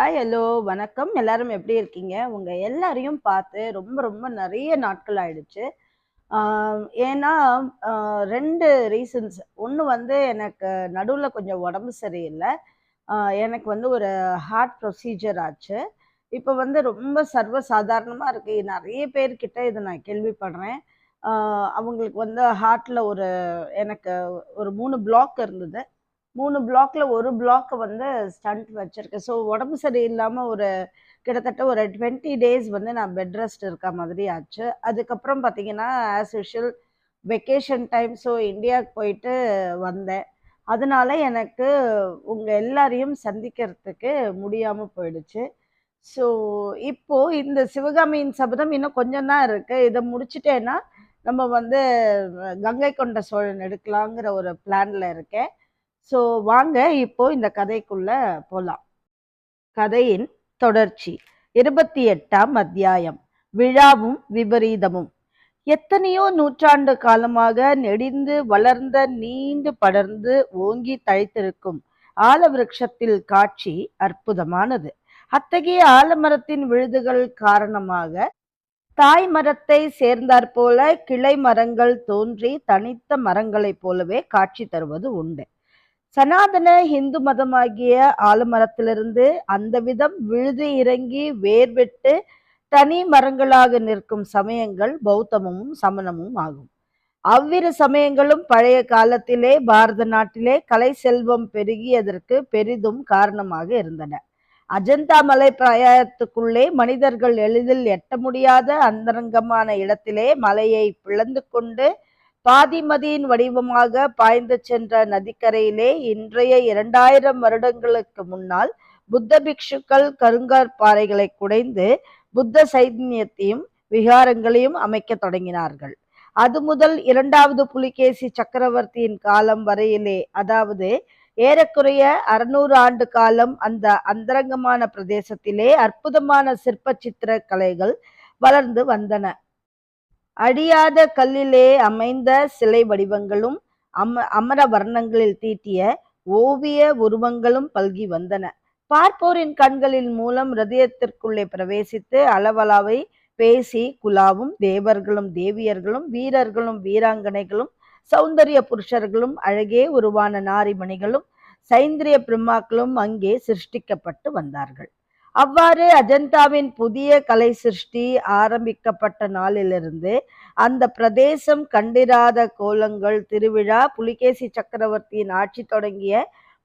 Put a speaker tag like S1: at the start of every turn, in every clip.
S1: Hi hello வணக்கம். எல்லாரும் எப்படி இருக்கீங்க? உங்கள் எல்லாரையும் பார்த்து ரொம்ப ரொம்ப நிறைய நாட்கள் ஆயிடுச்சு. ஏன்னா ரெண்டு ரீசன்ஸ் ஒன்று வந்து எனக்கு நடுவில் கொஞ்சம் உடம்பு சரியில்லை. எனக்கு வந்து ஒரு ஹார்ட் ப்ரொசீஜர் ஆச்சு. இப்போ வந்து ரொம்ப சர்வ சாதாரணமாக இருக்குது நிறைய பேர்கிட்ட இதை நான் கேள்விப்படுறேன். அவங்களுக்கு வந்து ஹார்ட்டில் ஒரு எனக்கு ஒரு மூணு பிளாக் இருந்தது. மூணு பிளாக்ல ஒரு பிளாக் வந்து ஸ்டண்ட் வச்சிருக்கேன். ஸோ உடம்பு சரியில்லாமல் ஒரு கிட்டத்தட்ட ஒரு டுவெண்ட்டி டேஸ் வந்து நான் பெட் ரெஸ்ட் இருக்க மாதிரி ஆச்சு. அதுக்கப்புறம் பார்த்தீங்கன்னா as usual vacation time so இந்தியாவுக்கு போயிட்டு வந்தேன். அதனால எனக்கு உங்கள் எல்லாரையும் சந்திக்கிறதுக்கு முடியாமல் போயிடுச்சு. ஸோ இப்போது இந்த சிவகாமியின் சபதம் இன்னும் கொஞ்சம் தான் இருக்குது இதை முடிச்சிட்டேன்னா நம்ம வந்து கங்கை கொண்ட சோழன் எடுக்கலாங்கிற ஒரு பிளானில் இருக்கேன். ஸோ வாங்க இப்போ இந்த கதைக்குள்ள போலாம். கதையின் தொடர்ச்சி. இருபத்தி எட்டாம் அத்தியாயம். விழாவும் விபரீதமும். எத்தனையோ நூற்றாண்டு காலமாக நெடிந்து வளர்ந்த நீண்டு படர்ந்து ஓங்கி தழைத்திருக்கும் ஆலவிருஷத்தில் காட்சி அற்புதமானது. அத்தகைய ஆலமரத்தின் விழுதுகள் காரணமாக தாய் மரத்தை சேர்ந்தாற்போல கிளை மரங்கள் தோன்றி தனித்த மரங்களைப் போலவே காட்சி தருவது உண்டு. சனாதன இந்து மதமாகிய ஆலமரத்திலிருந்து அந்த விதம் விழுது இறங்கி வேர்விட்டு தனி மரங்களாக நிற்கும் சமயங்கள் பௌத்தமும் சமணமும் ஆகும். அவ்விரு சமயங்களும் பழைய காலத்திலே பாரத நாட்டிலே கலை செல்வம் பெருகியதற்கு பெரிதும் காரணமாக இருந்தன. அஜந்தா மலை பிராயத்துக்குள்ளே மனிதர்கள் எளிதில் எட்ட முடியாத அந்தரங்கமான இடத்திலே மலையை பிளந்து கொண்டு பாதிமதியின் வடிவமாக பாய்ந்து சென்ற நதிக்கரையிலே இன்றைய இரண்டாயிரம் வருடங்களுக்கு முன்னால் புத்த பிக்ஷுக்கள் கருங்கார் பாறைகளை குடைந்து புத்த சைதன்யத்தையும் விகாரங்களையும் அமைக்க தொடங்கினார்கள். அது முதல் இரண்டாவது புலிகேசி சக்கரவர்த்தியின் காலம் வரையிலே அதாவது ஏறக்குறைய அறுநூறு ஆண்டு காலம் அந்த அந்தரங்கமான பிரதேசத்திலே அற்புதமான சிற்ப சித்திர கலைகள் வளர்ந்து வந்தன. அழியாத கல்லிலே அமைந்த சிலை வடிவங்களும் அம அமர வர்ணங்களில் தீட்டிய ஓவிய உருவங்களும் பல்கி வந்தன. பார்ப்போரின் கண்களின் மூலம் ஹிருதயத்திற்குள்ளே பிரவேசித்து அளவலாவை பேசி குலாவும் தேவர்களும் தேவியர்களும் வீரர்களும் வீராங்கனைகளும் சௌந்தரிய புருஷர்களும் அழகே உருவான நாரிமணிகளும் சைந்திரிய பிரம்மாக்களும் அங்கே சிருஷ்டிக்கப்பட்டு வந்தார்கள். அவ்வாறு அஜந்தாவின் புதிய கலை சிருஷ்டி ஆரம்பிக்கப்பட்ட நாளிலிருந்து அந்த பிரதேசம் கண்டிராத கோலங்கள் திருவிழா புலிகேசி சக்கரவர்த்தியின் ஆட்சி தொடங்கிய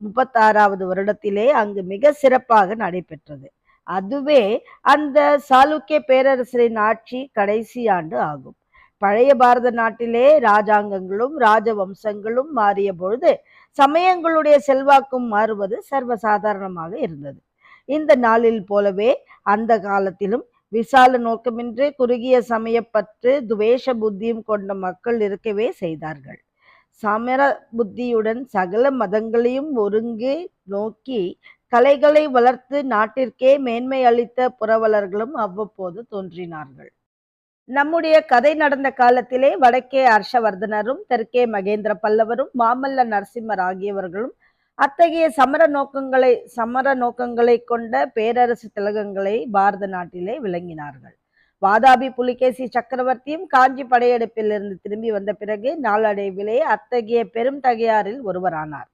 S1: முப்பத்தாறாவது வருடத்திலே அங்கு மிக சிறப்பாக நடைபெற்றது. அதுவே அந்த சாளுக்கிய பேரரசரின் ஆட்சி கடைசி ஆண்டு ஆகும். பழைய பாரத நாட்டிலே ராஜாங்கங்களும் ராஜவம்சங்களும் மாறிய பொழுது சமயங்களுடைய செல்வாக்கும் மாறுவது சர்வசாதாரணமாக இருந்தது. இந்த நாளில் போலவே அந்த காலத்திலும் விசால நோக்கமின்றி குறுகிய சமயப்பற்று துவேஷ புத்தியும் கொண்ட மக்கள் இருக்கவே செய்தார்கள். சமர புத்தியுடன் சகல மதங்களையும் ஒருங்கே நோக்கி கலைகளை வளர்த்து நாட்டிற்கே மேன்மை அளித்த புரவலர்களும் அவ்வப்போது தோன்றினார்கள். நம்முடைய கதை நடந்த காலத்திலே வடக்கே ஹர்ஷவர்தனரும் தெற்கே மகேந்திர பல்லவரும் மாமல்ல நரசிம்மர் ஆகியவர்களும் அத்தகைய சமர நோக்கங்களை சமர நோக்கங்களை கொண்ட பேரரசு திலகங்களை பாரத நாட்டிலே விளங்கினார்கள். வாதாபி புலிகேசி சக்கரவர்த்தியும் காஞ்சி படையெடுப்பிலிருந்து திரும்பி வந்த பிறகு நாளடைவிலே அத்தகைய பெரும் தகையாரில் ஒருவரானார்.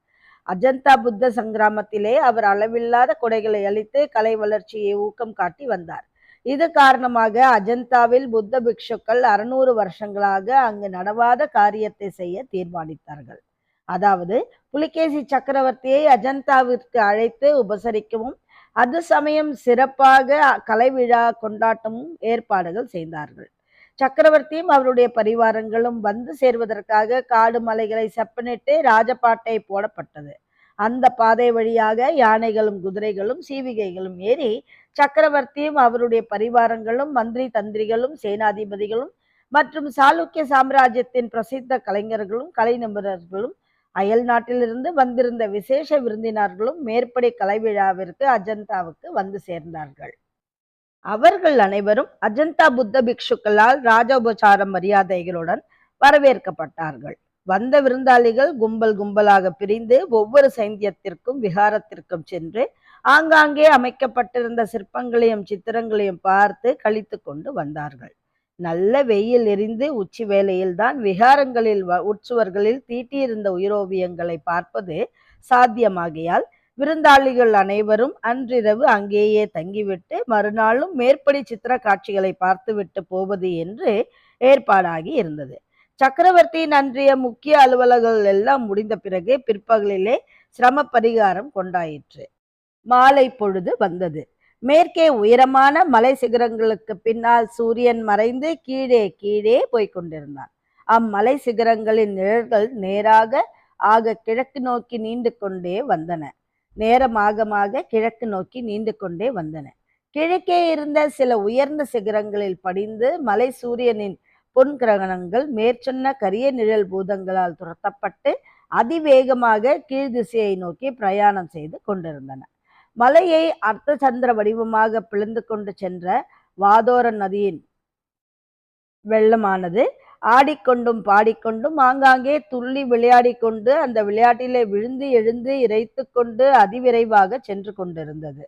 S1: அஜந்தா புத்த சங்கிராமத்திலே அவர் அளவில்லாத கொடைகளை அளித்து கலை வளர்ச்சியை ஊக்கம் காட்டி வந்தார். இது காரணமாக அஜந்தாவில் புத்த பிக்ஷுக்கள் அறுநூறு வருஷங்களாக அங்கு நடவாத காரியத்தை செய்ய தீர்மானித்தார்கள். அதாவது புலிகேசி சக்கரவர்த்தியை அஜந்தாவிற்கு அழைத்து உபசரிக்கவும் அது சமயம் சிறப்பாக கலை விழா கொண்டாட்டமும் ஏற்பாடுகள் செய்தார்கள். சக்கரவர்த்தியும் அவருடைய பரிவாரங்களும் வந்து சேர்வதற்காக காடு மலைகளை செப்பனிட்டு ராஜபாட்டை போடப்பட்டது. அந்த பாதை வழியாக யானைகளும் குதிரைகளும் சீவிகைகளும் ஏறி சக்கரவர்த்தியும் அவருடைய பரிவாரங்களும் மந்திரி தந்திரிகளும் சேனாதிபதிகளும் மற்றும் சாளுக்கிய சாம்ராஜ்யத்தின் பிரசித்த கலைஞர்களும் கலை நிபுணர்களும் அயல் நாட்டிலிருந்து வந்திருந்த விசேஷ விருந்தினர்களும் மேற்படி கலை விழாவிற்கு அஜந்தாவுக்கு வந்து சேர்ந்தார்கள். அவர்கள் அனைவரும் அஜந்தா புத்த பிக்ஷுக்களால் ராஜோபசார மரியாதைகளுடன் வரவேற்கப்பட்டார்கள். வந்த விருந்தாளிகள் கும்பல் கும்பலாக பிரிந்து ஒவ்வொரு சைந்தியத்திற்கும் விகாரத்திற்கும் சென்று ஆங்காங்கே அமைக்கப்பட்டிருந்த சிற்பங்களையும் சித்திரங்களையும் பார்த்து கழித்து கொண்டு வந்தார்கள். நல்ல வெயில் எரிந்து உச்சி வேளையில்தான் விகாரங்களில் வ- உட்சுவர்களில் தீட்டியிருந்த உயிரோவியங்களை பார்ப்பது சாத்தியமாகியால் விருந்தாளிகள் அனைவரும் அன்றிரவு அங்கேயே தங்கிவிட்டு மறுநாளும் மேற்படி சித்திர காட்சிகளை பார்த்துவிட்டு போவது என்று ஏற்பாடாகி இருந்தது. சக்கரவர்த்தியின் அன்றைய முக்கிய அலுவலர்கள் எல்லாம் முடிந்த பிறகு பிற்பகலிலே சிரம பரிகாரம் கொண்டாயிற்று. மாலை பொழுது வந்தது. மேற்கே உயரமான மலை சிகரங்களுக்கு பின்னால் சூரியன் மறைந்து கீழே கீழே போய்கொண்டிருந்தான் அம்மலை சிகரங்களின் நிழல்கள் நேராக ஆக கிழக்கு நோக்கி நீண்டு கொண்டே வந்தன. நேரமாகமாக கிழக்கு நோக்கி நீண்டு கொண்டே வந்தன. கிழக்கே இருந்த சில உயர்ந்த சிகரங்களில் படிந்து மலை சூரியனின் பொன் கிரகணங்கள் மேற்சொன்ன கரிய நிழல் பூதங்களால் துரத்தப்பட்டு அதிவேகமாக கீழ் திசையை நோக்கி பிரயாணம் செய்து கொண்டிருந்தன. மலையை அர்த்த சந்திர வடிவமாக பிளந்து கொண்டு சென்ற வாதோர நதியின் வெள்ளமானது ஆடிக்கொண்டும் பாடிக்கொண்டும் ஆங்காங்கே துள்ளி விளையாடி கொண்டு அந்த விளையாட்டிலே விழுந்து எழுந்து இறைத்து கொண்டு அதிவிரைவாக சென்று கொண்டிருந்தது.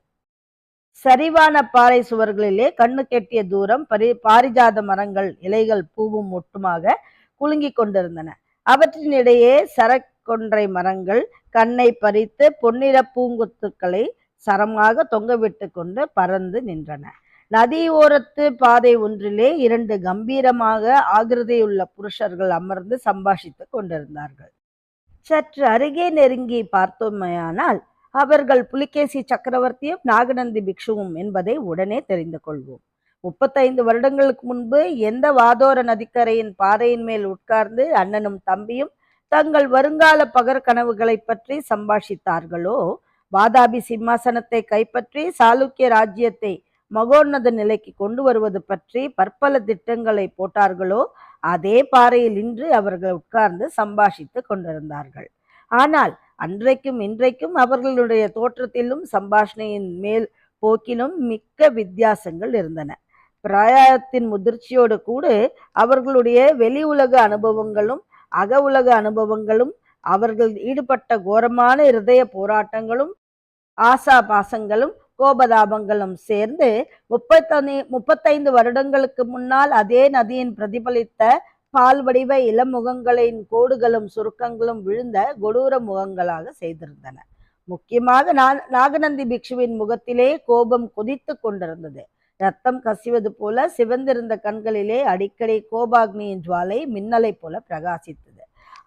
S1: சரிவான பாறை சுவர்களிலே கண்ணு கெட்டிய தூரம் பரி பாரிஜாத மரங்கள் இலைகள் பூவும் ஒட்டுமாக குலுங்கி கொண்டிருந்தன. அவற்றினிடையே சரக்கொன்றை மரங்கள் கண்ணை பறித்து பொன்னிற பூங்கொத்துக்களை சரமாக தொங்கவிட்டு கொண்டு பறந்து நின்றன. நதி ஓரத்து பாதை ஒன்றிலே இரண்டு கம்பீரமாக ஆகிருதியுள்ள புருஷர்கள் அமர்ந்து சம்பாஷித்துக் கொண்டிருந்தார்கள். சற்று அருகே நெருங்கி பார்த்தோமையானால் அவர்கள் புலிகேசி சக்கரவர்த்தியும் நாகநந்தி பிக்ஷுவும் என்பதை உடனே தெரிந்து கொள்வோம். முப்பத்தைந்து வருடங்களுக்கு முன்பு எந்த வாதோர நதிக்கரையின் பாறையின் மேல் உட்கார்ந்து அண்ணனும் தம்பியும் தங்கள் வருங்கால பகற்கனவுகளை பற்றி சம்பாஷித்தார்களோ வாதாபி சிம்மாசனத்தை கைப்பற்றி சாளுக்கிய ராஜ்யத்தை மகோன்னத நிலைக்கு கொண்டு வருவது பற்றி பற்பல திட்டங்களை போட்டார்களோ அதே பாறையில் இன்று அவர்கள் உட்கார்ந்து சம்பாஷித்து கொண்டிருந்தார்கள். ஆனால் அன்றைக்கும் இன்றைக்கும் அவர்களுடைய தோற்றத்திலும் சம்பாஷணையின் மேல் போக்கிலும் மிக்க வித்தியாசங்கள் இருந்தன. பிராயத்தின் முதிர்ச்சியோடு கூட அவர்களுடைய வெளி உலக அனுபவங்களும் அக உலக அனுபவங்களும் அவர்கள் ஈடுபட்ட கோரமான இருதய போராட்டங்களும் ஆசா பாசங்களும் கோபதாபங்களும் சேர்ந்து முப்பத்தொன்னு முப்பத்தைந்து வருடங்களுக்கு முன்னால் அதே நதியின் பிரதிபலித்த பால் வடிவ இளமுகங்களின் கோடுகளும் சுருக்கங்களும் விழுந்த கொடூர முகங்களாக செய்திருந்தன. முக்கியமாக நா- நாகநந்தி பிக்ஷுவின் முகத்திலே கோபம் கொதித்து கொண்டிருந்தது. ரத்தம் கசிவது போல சிவந்திருந்த கண்களிலே அடிக்கடி கோபாக்னியின் ஜுவாலை மின்னலைப் போல பிரகாசித்தது.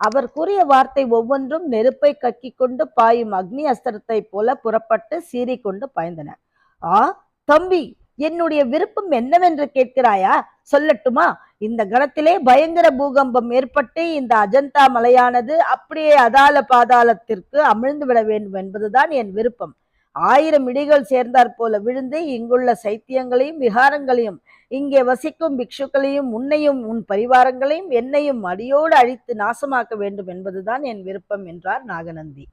S1: அவர் கூறிய வார்த்தை ஒவ்வொன்றும் நெருப்பை கக்கிக் கொண்டு பாயும் அக்னி அஸ்திரத்தை போல புறப்பட்டு சீறிக்கொண்டு பாய்ந்தன. ஆ தம்பி என்னுடைய விருப்பம் என்னவென்று கேட்கிறாயா? சொல்லட்டுமா? இந்த கணத்திலே பயங்கர பூகம்பம் ஏற்பட்டு இந்த அஜந்தா மலையானது அப்படியே அதால பாதாளத்திற்கு அமிழ்ந்து விட வேண்டும் என்பதுதான் என் விருப்பம். ஆயிரம் இடிகள் சேர்ந்தாற் போல விழுந்து இங்குள்ள சைத்தியங்களையும் விகாரங்களையும் இங்கே வசிக்கும் பிக்ஷுக்களையும் உன்னையும் உன் பரிவாரங்களையும் என்னையும் அடியோடு அழித்து நாசமாக்க வேண்டும் என்பதுதான் என் விருப்பம் என்றார் நாகநந்தி.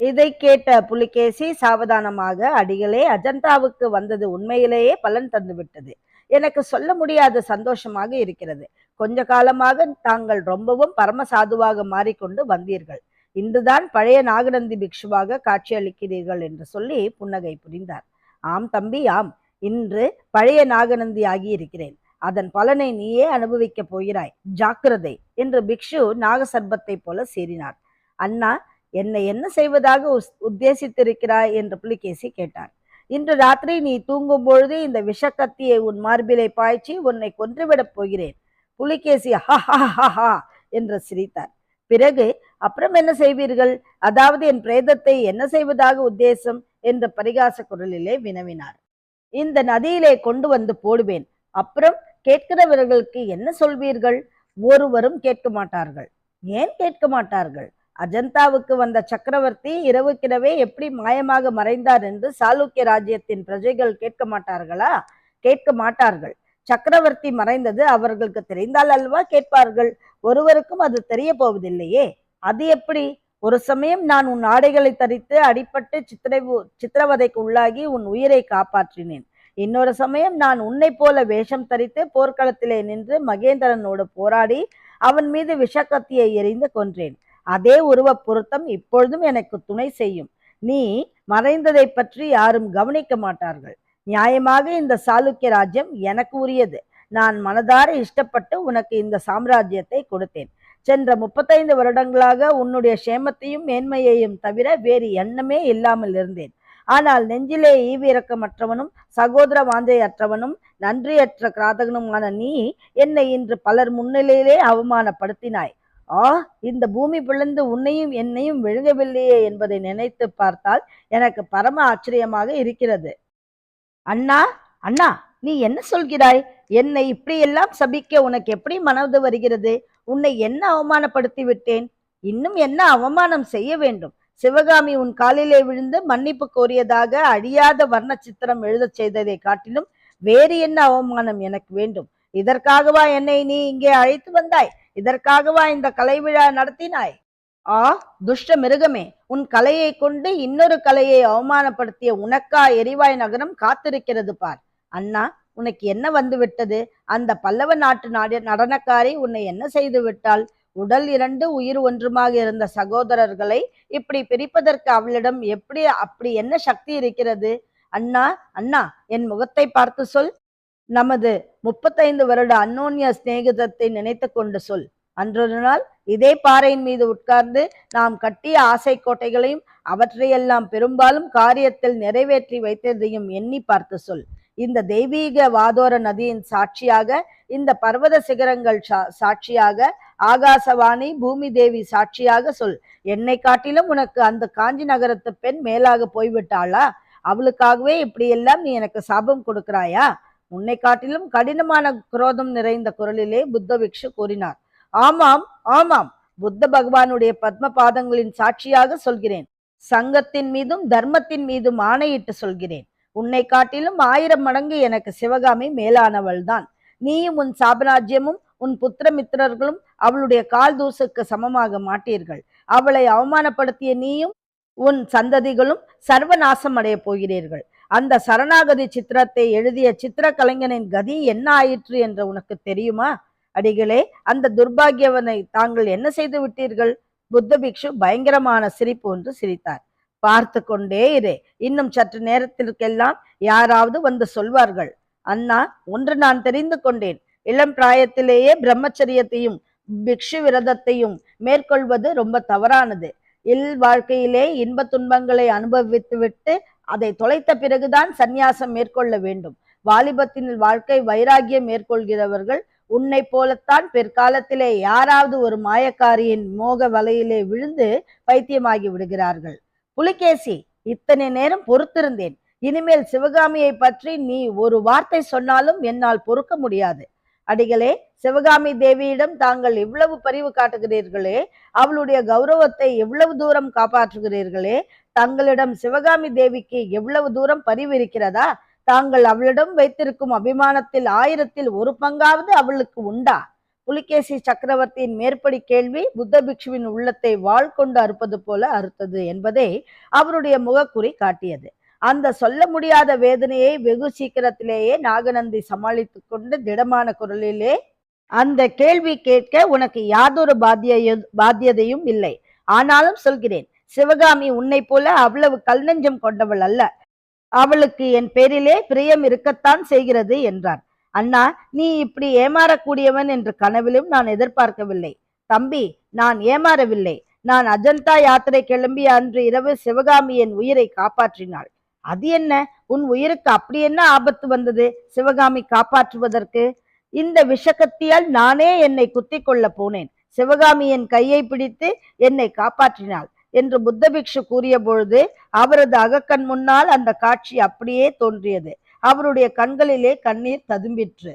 S1: இதை கேட்ட புலிகேசி சாவதானமாக அடிகளே அஜந்தாவுக்கு வந்தது உண்மையிலேயே பலன் தந்துவிட்டது எனக்கு சொல்ல முடியாத சந்தோஷமாக இருக்கிறது. கொஞ்ச காலமாக தாங்கள் ரொம்பவும் பரமசாதுவாக மாறிக்கொண்டு வந்தீர்கள். இன்றுதான் பழைய நாகநந்தி பிக்ஷுவாக காட்சியளிக்கிறீர்கள் என்று சொல்லி புன்னகை புரிந்தார். ஆம் தம்பி ஆம். இன்று பழைய நாகநந்தி ஆகி இருக்கிறேன் அதன் பலனை நீயே அனுபவிக்கப் போகிறாய். ஜாக்கிரதை என்று பிக்ஷு நாகசர்பத்தை போல சீறினார் அண்ணா என்னை என்ன செய்வதாக உத்தேசித்திருக்கிறாய்? என்று புலிகேசி கேட்டார். இன்று ராத்திரி நீ தூங்கும் பொழுது இந்த விஷக்கத்தியை உன் மார்பிலை பாய்ச்சி உன்னை கொன்றுவிடப் போகிறேன். புலிகேசி ஹா ஹா ஹா ஹா என்று சிரித்தார். பிறகு அப்புறம் என்ன செய்வீர்கள்? அதாவது என் பிரேதத்தை என்ன செய்வதாக உத்தேசம்? என்ற பரிகாச குரலிலே வினவினார். இந்த நதியிலே கொண்டு வந்து போடுவேன். அப்புறம் கேட்கிறவர்களுக்கு என்ன சொல்வீர்கள்? ஒருவரும் கேட்க மாட்டார்கள். ஏன் கேட்க மாட்டார்கள்? அஜந்தாவுக்கு வந்த சக்கரவர்த்தி இரவுக்கிரவே எப்படி மாயமாக மறைந்தார் என்று சாளுக்கிய ராஜ்யத்தின் பிரஜைகள் கேட்க மாட்டார்களா? கேட்க மாட்டார்கள். சக்கரவர்த்தி மறைந்தது அவர்களுக்கு தெரிந்தால் அல்வா கேட்பார்கள்? ஒருவருக்கும் அது தெரிய போவதில்லையே. அது எப்படி? ஒரு சமயம் நான் உன் ஆடைகளை தரித்து அடிப்பட்டு சித்திரை சித்திரவதைக்கு உள்ளாகி உன் உயிரை காப்பாற்றினேன். இன்னொரு சமயம் நான் உன்னைப் போல வேஷம் தரித்து போர்க்களத்திலே நின்று மகேந்திரனோடு போராடி அவன் மீது விஷக்கத்தியை எறிந்து கொன்றேன். அதே உருவப் பொருத்தம் இப்பொழுதும் எனக்கு துணை செய்யும். நீ மறைந்ததை பற்றி யாரும் கவனிக்க மாட்டார்கள். நியாயமாக இந்த சாளுக்கிய ராஜ்யம் எனக்கு உரியது. நான் மனதார இஷ்டப்பட்டு உனக்கு இந்த சாம்ராஜ்யத்தை கொடுத்தேன். சென்ற முப்பத்தைந்து வருடங்களாக உன்னுடைய சேமத்தையும் மேன்மையையும் தவிர வேறு எண்ணமே இல்லாமல் இருந்தேன். ஆனால் நெஞ்சிலே ஈவிரக்கமற்றவனும் சகோதர வாஞ்சையற்றவனும் நன்றியற்ற கிராதகனுமான நீ என்னை இன்று பலர் முன்னிலையிலே அவமானப்படுத்தினாய். ஆ இந்த பூமி பிளந்து உன்னையும் என்னையும் விழுங்கவில்லையே என்பதை நினைத்து பார்த்தால் எனக்கு பரம ஆச்சரியமாக இருக்கிறது. அண்ணா அண்ணா! நீ என்ன சொல்கிறாய்? என்னை இப்படியெல்லாம் சபிக்க உனக்கு எப்படி மனது வருகிறது? உன்னை என்ன அவமானப்படுத்தி விட்டேன்? இன்னும் என்ன அவமானம் செய்ய வேண்டும்? சிவகாமி உன் காலிலே விழுந்து மன்னிப்பு கோரியதாக அழியாத வர்ண சித்திரம் எழுதச் செய்ததை காட்டிலும் வேறு என்ன அவமானம் எனக்கு வேண்டும்? இதற்காகவா என்னை நீ இங்கே அழைத்து வந்தாய்? இதற்காகவா இந்த கலை விழா நடத்தினாய்? ஆ துஷ்ட மிருகமே உன் கலையை கொண்டு இன்னொரு கலையை அவமானப்படுத்திய உனக்கா எரிவாய் நகரம் காத்திருக்கிறது பார். அண்ணா உனக்கு என்ன வந்து விட்டது? அந்த பல்லவ நாட்டு நாட நடனக்காரி உன்னை என்ன செய்து விட்டாள்? உடல் இரண்டு உயிர் ஒன்றுமாக இருந்த சகோதரர்களை இப்படி பிரிப்பதற்கு அவளிடம் எப்படி அப்படி என்ன சக்தி இருக்கிறது? அண்ணா அண்ணா என் முகத்தை பார்த்து சொல். நமது முப்பத்தைந்து வருட அன்னோன்ய சிநேகிதத்தை நினைத்து கொண்டு சொல். அன்றொரு நாள் இதே பாறையின் மீது உட்கார்ந்து நாம் கட்டிய ஆசை கோட்டைகளையும் அவற்றையெல்லாம் பெரும்பாலும் காரியத்தில் நிறைவேற்றி வைத்ததையும் எண்ணி பார்த்து சொல். இந்த தெய்வீக வாதோர நதியின் சாட்சியாக இந்த பர்வத சிகரங்கள் சா- சாட்சியாக ஆகாசவாணி பூமி தேவி சாட்சியாக சொல். என்னை காட்டிலும் உனக்கு அந்த காஞ்சி நகரத்து பெண் மேலாக போய்விட்டாளா? அவளுக்காகவே இப்படியெல்லாம் நீ எனக்கு சாபம் கொடுக்கிறாயா? உன்னை காட்டிலும் கடினமான குரோதம் நிறைந்த குரலிலே புத்த பிக்ஷு கூறினார். ஆமாம் ஆமாம். புத்த பகவானுடைய பத்ம பாதங்களின் சாட்சியாக சொல்கிறேன். சங்கத்தின் மீதும் தர்மத்தின் மீதும் ஆணையிட்டு சொல்கிறேன். உன்னை காட்டிலும் ஆயிரம் மடங்கு எனக்கு சிவகாமி மேலானவள்தான். நீயும் உன் சாபராஜ்யமும் உன் புத்திரமித்திரர்களும் அவளுடைய கால் தூசுக்கு சமமாக மாட்டீர்கள். அவளை அவமானப்படுத்திய நீயும் உன் சந்ததிகளும் சர்வநாசம் அடைய போகிறீர்கள். அந்த சரணாகதி சித்திரத்தை எழுதிய சித்திர கலைஞனின் கதி என்ன ஆயிற்று என்று உனக்கு தெரியுமா? அடிகளே அந்த துர்பாகியவனை தாங்கள் என்ன செய்து விட்டீர்கள்? புத்த பிக்ஷு பயங்கரமான சிரிப்பு ஒன்று சிரித்தார். பார்த்து கொண்டே இரு. இன்னும் சற்று நேரத்திற்கெல்லாம் யாராவது வந்து சொல்வார்கள். அண்ணா ஒன்று நான் தெரிந்து கொண்டேன். இளம் பிராயத்திலேயே பிரம்மச்சரியத்தையும் பிக்ஷு விரதத்தையும் மேற்கொள்வது ரொம்ப தவறானது. இல் வாழ்க்கையிலே இன்ப துன்பங்களை அனுபவித்துவிட்டு அதை தொலைத்த பிறகுதான் சந்நியாசம் மேற்கொள்ள வேண்டும். வாலிபத்தின் வாழ்க்கை வைராகியம் மேற்கொள்கிறவர்கள் உன்னை போலத்தான் பிற்காலத்திலே யாராவது ஒரு மாயக்காரியின் மோக வலையிலே விழுந்து பைத்தியமாகி விடுகிறார்கள். புலிகேசி இத்தனை நேரம் பொறுத்திருந்தேன். இனிமேல் சிவகாமியை பற்றி நீ ஒரு வார்த்தை சொன்னாலும் என்னால் பொறுக்க முடியாது. அடிகளே சிவகாமி தேவியிடம் தாங்கள் இவ்வளவு பரிவு காட்டுகிறீர்களே அவளுடைய கௌரவத்தை எவ்வளவு தூரம் காப்பாற்றுகிறீர்களே தங்களிடம் சிவகாமி தேவிக்கு எவ்வளவு தூரம் பரிவு இருக்கிறதா? தாங்கள் அவளிடம் வைத்திருக்கும் அபிமானத்தில் ஆயிரத்தில் ஒரு பங்காவது அவளுக்கு உண்டா? புலிகேசி சக்கரவர்த்தியின் மேற்படி கேள்வி புத்த பிக்ஷுவின் உள்ளத்தை வாழ்கொண்டு அறுப்பது போல அறுத்தது என்பதை அவருடைய முகக்குறி காட்டியது. அந்த சொல்ல முடியாத வேதனையை வெகு சீக்கிரத்திலேயே நாகநந்தி சமாளித்துக் கொண்டு திடமான குரலிலே அந்த கேள்வி கேட்க உனக்கு யாதொரு பாத்திய பாத்தியதையும் இல்லை. ஆனாலும் சொல்கிறேன் சிவகாமி உன்னை போல அவ்வளவு கல் நெஞ்சம் கொண்டவள் அல்ல. அவளுக்கு என் பேரிலே பிரியம் இருக்கத்தான் செய்கிறது என்றார். அண்ணா நீ இப்படி ஏமாறக்கூடியவன் என்று கனவிலும் நான் எதிர்பார்க்கவில்லை. தம்பி நான் ஏமாறவில்லை. நான் அஜந்தா யாத்திரை கிளம்பிய அன்று இரவு சிவகாமி என் உயிரை காப்பாற்றினாள். அது என்ன? உன் உயிருக்கு அப்படி என்ன ஆபத்து வந்தது? சிவகாமி காப்பாற்றுவதற்கு? இந்த விஷக்கத்தியால் நானே என்னை குத்தி கொள்ள போனேன். சிவகாமி என் கையை பிடித்து என்னை காப்பாற்றினாள் என்று புத்த பிக்ஷு கூறிய பொழுது அவரது அகக்கண் முன்னால் அந்த காட்சி அப்படியே தோன்றியது. அவருடைய கண்களிலே கண்ணீர் ததும்பிற்று.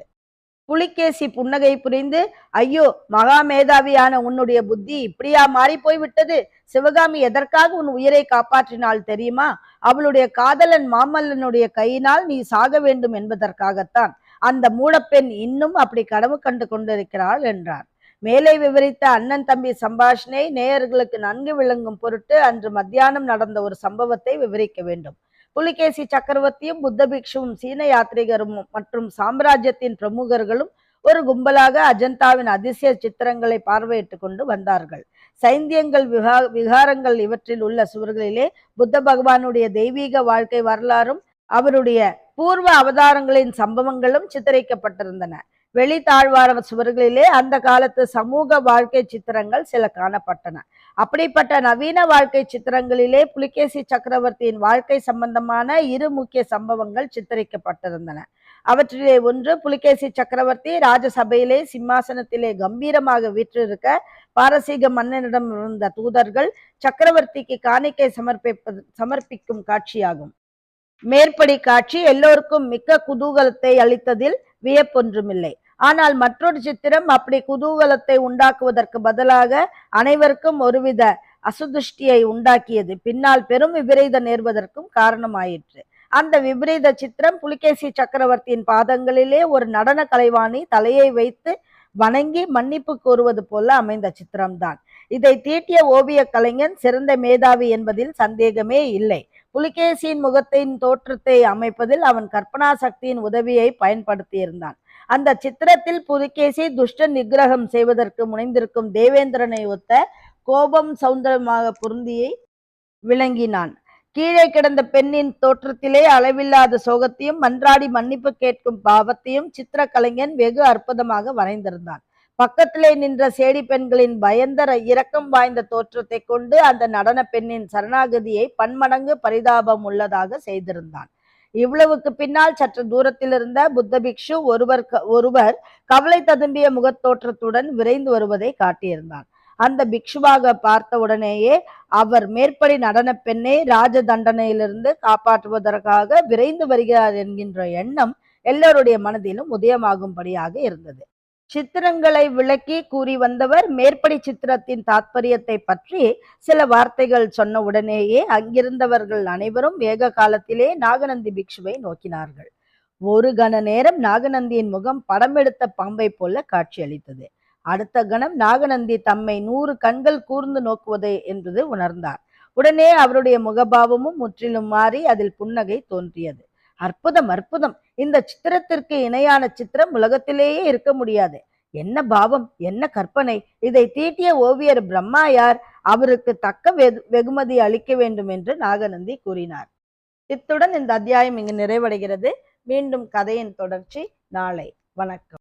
S1: புலிகேசி புன்னகை புரிந்து ஐயோ மகா மேதாவியான உன்னுடைய புத்தி இப்படியா மாறி போய் விட்டது சிவகாமி எதற்காக உன் உயிரை காப்பாற்றினாள் தெரியுமா? அவளுடைய காதலன் மாமல்லனுடைய கையினால் நீ சாக வேண்டும் என்பதற்காகத்தான். அந்த மூடப்பெண் இன்னும் அப்படி கனவு கண்டு கொண்டிருக்கிறாள் என்றார். மேலே விவரித்த அண்ணன் தம்பி சம்பாஷணை நேயர்களுக்கு நன்கு விளங்கும் பொருட்டு அன்று மத்தியானம் நடந்த ஒரு சம்பவத்தை விவரிக்க வேண்டும். புலிகேசி சக்கரவர்த்தியும் புத்த பிக்ஷுவும் சீன யாத்ரீகரும் மற்றும் சாம்ராஜ்யத்தின் பிரமுகர்களும் ஒரு கும்பலாக அஜந்தாவின் அதிசய சித்திரங்களை பார்வையிட்டு கொண்டு வந்தார்கள். சைந்தியங்கள் விகா விகாரங்கள் இவற்றில் உள்ள சுவர்களிலே புத்த பகவானுடைய தெய்வீக வாழ்க்கை வரலாறும் அவருடைய பூர்வ அவதாரங்களின் சம்பவங்களும் சித்தரிக்கப்பட்டிருந்தன. வெளித்தாழ்வார சுவர்களிலே அந்த காலத்து சமூக வாழ்க்கை சித்திரங்கள் சில காணப்பட்டன. அப்படிப்பட்ட நவீன வாழ்க்கை சித்திரங்களிலே புலிகேசி சக்கரவர்த்தியின் வாழ்க்கை சம்பந்தமான இரு முக்கிய சம்பவங்கள் சித்தரிக்கப்பட்டிருந்தன. அவற்றிலே ஒன்று புலிகேசி சக்கரவர்த்தி ராஜசபையிலே சிம்மாசனத்திலே கம்பீரமாக வீற்றிருக்க பாரசீக மன்னனிடம் இருந்த தூதர்கள் சக்கரவர்த்திக்கு காணிக்கை சமர்ப்பிப்பது சமர்ப்பிக்கும் காட்சியாகும். மேற்படி காட்சி எல்லோருக்கும் மிக்க குதூகலத்தை அளித்ததில் வியப்பொன்றுமில்லை. ஆனால் மற்றொரு சித்திரம் அப்படி குதூகலத்தை உண்டாக்குவதற்கு பதிலாக அனைவருக்கும் ஒருவித அசுதுஷ்டியை உண்டாக்கியது. பின்னால் பெரும் விபரீதம் நேர்வதற்கும் காரணமாயிற்று. அந்த விபரீத சித்திரம் புலிகேசி சக்கரவர்த்தியின் பாதங்களிலே ஒரு நடன கலைவாணி தலையை வைத்து வணங்கி மன்னிப்பு கோருவது போல அமைந்த சித்திரம்தான். இதை தீட்டிய ஓவிய கலைஞன் சிறந்த மேதாவி என்பதில் சந்தேகமே இல்லை. புலிகேசியின் முகத்தின் தோற்றத்தை அமைப்பதில் அவன் கற்பனா சக்தியின் உதவியை பயன்படுத்தியிருந்தான். அந்த சித்திரத்தில் புதுக்கேசி துஷ்ட நிகிரகம் செய்வதற்கு முனைந்திருக்கும் தேவேந்திரனை ஒத்த கோபம் சௌந்தரமாக பொருந்தியை விளங்கினான். கீழே கிடந்த பெண்ணின் தோற்றத்திலே அளவில்லாத சோகத்தையும் மன்றாடி மன்னிப்பு கேட்கும் பாவத்தையும் சித்திர கலைஞன் வெகு அற்புதமாக வரைந்திருந்தான். பக்கத்திலே நின்ற சேடி பெண்களின் பயந்தர இரக்கம் வாய்ந்த தோற்றத்தை கொண்டு அந்த நடன பெண்ணின் சரணாகதியை பன்மடங்கு பரிதாபம் உள்ளதாக செய்திருந்தான். இவ்வளவுக்கு பின்னால் சற்று தூரத்தில் இருந்த புத்த பிக்ஷு ஒருவர் ஒருவர் கவலை ததும்பிய முகத்தோற்றத்துடன் விரைந்து வருவதை காட்டியிருந்தான். அந்த பிக்ஷுவாக பார்த்த உடனேயே அவர் மேற்படி நடன பெண்ணை ராஜ தண்டனையிலிருந்து காப்பாற்றுவதற்காக விரைந்து வருகிறார் என்கின்ற எண்ணம் எல்லோருடைய மனதிலும் உதயமாகும்படியாக இருந்தது. சித்திரங்களை விளக்கி கூறி வந்தவர் மேற்படி சித்திரத்தின் தாத்பரியத்தை பற்றி சில வார்த்தைகள் சொன்ன உடனேயே அங்கிருந்தவர்கள் அனைவரும் வேக காலத்திலே நாகநந்தி பிக்ஷுவை நோக்கினார்கள். ஒரு கண நேரம் நாகநந்தியின் முகம் படம் எடுத்த பாம்பை போல காட்சியளித்தது அடுத்த கணம் நாகநந்தி தம்மை நூறு கண்கள் கூர்ந்து நோக்குவதே என்பது உணர்ந்தார். உடனே அவருடைய முகபாவமும் முற்றிலும் மாறி அதில் புன்னகை தோன்றியது. அற்புதம் அற்புதம். இந்த சித்திரத்திற்கு இணையான சித்திரம் உலகத்திலேயே இருக்க முடியாது. என்ன பாவம் என்ன கற்பனை. இதை தீட்டிய ஓவியர் பிரம்மா யார்? அவருக்கு தக்க வெகுமதி அளிக்க வேண்டும் என்று நாகநந்தி கூறினார். இத்துடன் இந்த அத்தியாயம் இங்கு நிறைவடைகிறது. மீண்டும் கதையின் தொடர்ச்சி நாளை. வணக்கம்.